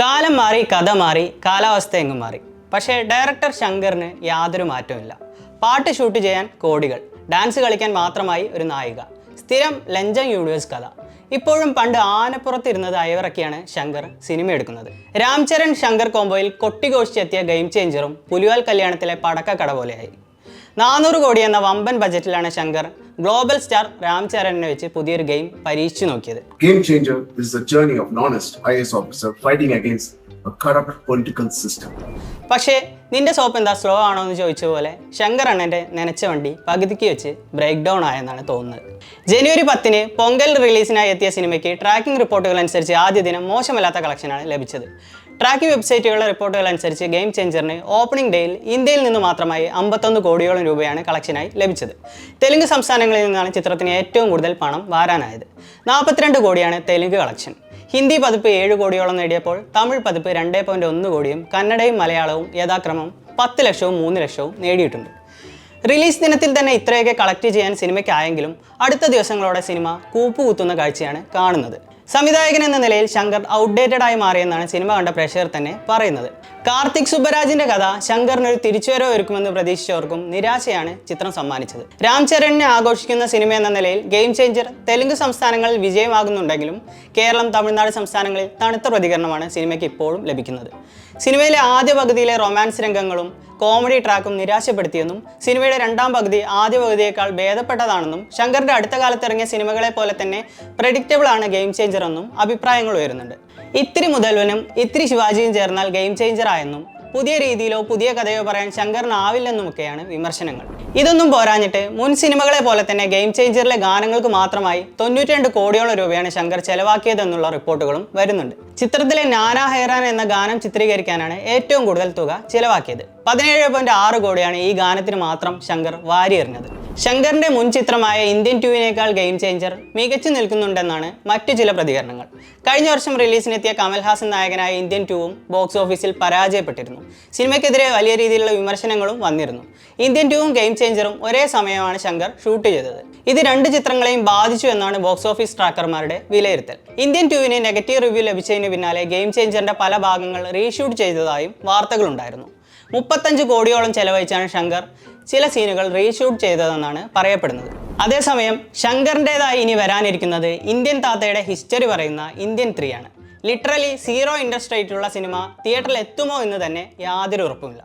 കാലം മാറി കഥ മാറി കാലാവസ്ഥ എങ്ങും മാറി. പക്ഷേ ഡയറക്ടർ ശങ്കറിന് യാതൊരു മാറ്റവുമില്ല പാട്ട് ഷൂട്ട് ചെയ്യാൻ കോടികൾ ഡാൻസ് കളിക്കാൻ മാത്രമായി ഒരു നായിക. സ്ഥിരം ലഞ്ചം യൂണിവേഴ്സ് കഥ. ഇപ്പോഴും പണ്ട് ആനപ്പുറത്തിരുന്നത് അയവിറക്കിയാണ് ശങ്കർ സിനിമ എടുക്കുന്നത്. രാംചരൺ ശങ്കർ കോംബോയിൽ കൊട്ടിഘോഷിച്ചെത്തിയ ഗെയിം ചേഞ്ചറും പുലിവാൽ കല്യാണത്തിലെ പടക്കക്കട പോലെയായി. നാനൂറ് കോടി എന്ന വമ്പൻ ബജറ്റിലാണ് ശങ്കർ. ഗ്ലോബൽ സ്റ്റാർ രാം ചരണിനെ വെച്ച് പുതിയൊരു ഗെയിം പരീക്ഷിച്ചു നോക്കിയത്. Game changer is journey of officer fighting against political system പക്ഷേ നിന്റെ സോപ്പ് എന്താ സ്ലോ ആണോ എന്ന് ചോദിച്ച പോലെ ശങ്കർ അണ്ണന്റെ നനച്ച വണ്ടി പകുതിക്ക് വെച്ച് ബ്രേക്ക് ഡൗൺ ആയെന്നാണ് തോന്നുന്നത്. ജനുവരി പത്തിന് പൊങ്കൽ റിലീസിനായി എത്തിയ സിനിമയ്ക്ക് ട്രാക്കിംഗ് റിപ്പോർട്ടുകൾ അനുസരിച്ച് ആദ്യ ദിനം മോശമല്ലാത്ത കളക്ഷനാണ് ലഭിച്ചത്. ട്രാക്കിംഗ് വെബ്സൈറ്റുകളുടെ റിപ്പോർട്ടുകൾ അനുസരിച്ച് ഗെയിം ചേഞ്ചറിന് ഓപ്പണിംഗ് ഡേയിൽ ഇന്ത്യയിൽ നിന്ന് മാത്രമായി അമ്പത്തൊന്ന് കോടിയോളം രൂപയാണ് കളക്ഷനായി ലഭിച്ചത്. തെലുങ്ക് സംസ്ഥാനങ്ങളിൽ നിന്നാണ് ചിത്രത്തിന് ഏറ്റവും കൂടുതൽ പണം വാരാനായത്. നാൽപ്പത്തിരണ്ട് കോടിയാണ് തെലുങ്ക് കളക്ഷൻ ഹിന്ദി പതിപ്പ് ഏഴ് കോടിയോളം നേടിയപ്പോൾ തമിഴ് പതിപ്പ് രണ്ട് പോയിന്റ് ഒന്ന് കോടിയും കന്നഡയും മലയാളവും യഥാക്രമം പത്ത് ലക്ഷവും മൂന്ന് ലക്ഷവും നേടിയിട്ടുണ്ട്. റിലീസ് ദിനത്തിൽ തന്നെ ഇത്രയൊക്കെ കളക്ട് ചെയ്യാൻ സിനിമയ്ക്കായെങ്കിലും അടുത്ത ദിവസങ്ങളോടെ സിനിമ കൂപ്പുകുത്തുന്ന കാഴ്ചയാണ് കാണുന്നത്. സംവിധായകൻ എന്ന നിലയിൽ ശങ്കർ ഔട്ട്ഡേറ്റഡ് ആയി മാറിയെന്നാണ് സിനിമ കണ്ട പ്രേക്ഷകർ തന്നെ പറയുന്നത്. കാർത്തിക് സുബരാജിന്റെ കഥ ശങ്കറിന് ഒരു തിരിച്ചുവരവ് ഒരുക്കുമെന്ന് പ്രതീക്ഷിച്ചവർക്കും നിരാശയാണ് ചിത്രം സമ്മാനിച്ചത്. രാം ചരണിനെ ആഘോഷിക്കുന്ന സിനിമ എന്ന നിലയിൽ ഗെയിം ചേഞ്ചർ തെലുങ്ക് സംസ്ഥാനങ്ങളിൽ വിജയമാകുന്നുണ്ടെങ്കിലും കേരളം തമിഴ്നാട് സംസ്ഥാനങ്ങളിൽ തണുത്ത പ്രതികരണമാണ് സിനിമയ്ക്ക് ഇപ്പോഴും ലഭിക്കുന്നത്. സിനിമയിലെ ആദ്യ പകുതിയിലെ റൊമാൻസ് രംഗങ്ങളും കോമഡി ട്രാക്കും നിരാശപ്പെടുത്തിയെന്നും സിനിമയുടെ രണ്ടാം പകുതി ആദ്യ പകുതിയേക്കാൾ ഭേദപ്പെട്ടതാണെന്നും ശങ്കറിന്റെ അടുത്ത കാലത്ത് ഇറങ്ങിയ സിനിമകളെ പോലെ തന്നെ പ്രഡിക്റ്റബിൾ ആണ് ഗെയിം ചേഞ്ചർ എന്നും അഭിപ്രായങ്ങൾ ഉയരുന്നുണ്ട്. ഇത്തിരി മുതൽവനും ഇത്തിരി ശിവാജിയും ചേർന്നാൽ ഗെയിം ചേഞ്ചർ ആയെന്നും പുതിയ രീതിയിലോ പുതിയ കഥയോ പറയാൻ ശങ്കറിനാവില്ലെന്നുമൊക്കെയാണ് വിമർശനങ്ങൾ. ഇതൊന്നും പോരാഞ്ഞിട്ട് മുൻ സിനിമകളെ പോലെ തന്നെ ഗെയിം ചേഞ്ചറിലെ ഗാനങ്ങൾക്ക് മാത്രമായി തൊണ്ണൂറ്റിരണ്ട് കോടിയോളം രൂപയാണ് ശങ്കർ ചെലവാക്കിയതെന്നുള്ള റിപ്പോർട്ടുകളും വരുന്നുണ്ട്. ചിത്രത്തിലെ നാനാ ഹെയറാൻ എന്ന ഗാനം ചിത്രീകരിക്കാനാണ് ഏറ്റവും കൂടുതൽ തുക ചിലവാക്കിയത്. പതിനേഴ് പോയിന്റ് ആറ് കോടിയാണ് ഈ ഗാനത്തിന് മാത്രം ശങ്കർ വാരിയെറിഞ്ഞത്. ശങ്കറിന്റെ മുൻ ചിത്രമായ ഇന്ത്യൻ ടൂവിനേക്കാൾ ഗെയിം ചേഞ്ചർ മികച്ചു നിൽക്കുന്നുണ്ടെന്നാണ് മറ്റു ചില പ്രതികരണങ്ങൾ. കഴിഞ്ഞ വർഷം റിലീസിനെത്തിയ കമൽഹാസൻ നായകനായ ഇന്ത്യൻ ടൂവും ബോക്സ് ഓഫീസിൽ പരാജയപ്പെട്ടിരുന്നു. സിനിമയ്ക്കെതിരെ വലിയ രീതിയിലുള്ള വിമർശനങ്ങളും വന്നിരുന്നു. ഇന്ത്യൻ ടൂവും ഗെയിം ചേഞ്ചറും ഒരേ സമയമാണ് ശങ്കർ ഷൂട്ട് ചെയ്തത്. ഇത് രണ്ട് ചിത്രങ്ങളെയും ബാധിച്ചു എന്നാണ് ബോക്സ് ഓഫീസ് ട്രാക്കർമാരുടെ വിലയിരുത്തൽ. ഇന്ത്യൻ ടൂവിന് നെഗറ്റീവ് റിവ്യൂ ലഭിച്ചതിന് പിന്നാലെ ഗെയിം ചേഞ്ചറിന്റെ പല ഭാഗങ്ങൾ റീഷൂട്ട് ചെയ്തതായും വാർത്തകളുണ്ടായിരുന്നു. മുപ്പത്തഞ്ച് കോടിയോളം ചെലവഴിച്ചാണ് ശങ്കർ ചില സീനുകൾ റീഷൂട്ട് ചെയ്തതെന്നാണ് പറയപ്പെടുന്നത്. അതേസമയം ശങ്കറിന്റെതായി ഇനി വരാനിരിക്കുന്നത് ഇന്ത്യൻ താത്തയുടെ ഹിസ്റ്ററി പറയുന്ന ഇന്ത്യൻ ത്രീ ആണ് ലിറ്ററലി സീറോ ഇൻട്രസ്റ്റ് റേറ്റുള്ള സിനിമ തിയേറ്ററിൽ എത്തുമോ എന്ന് തന്നെ യാതൊരു ഉറപ്പുമില്ല.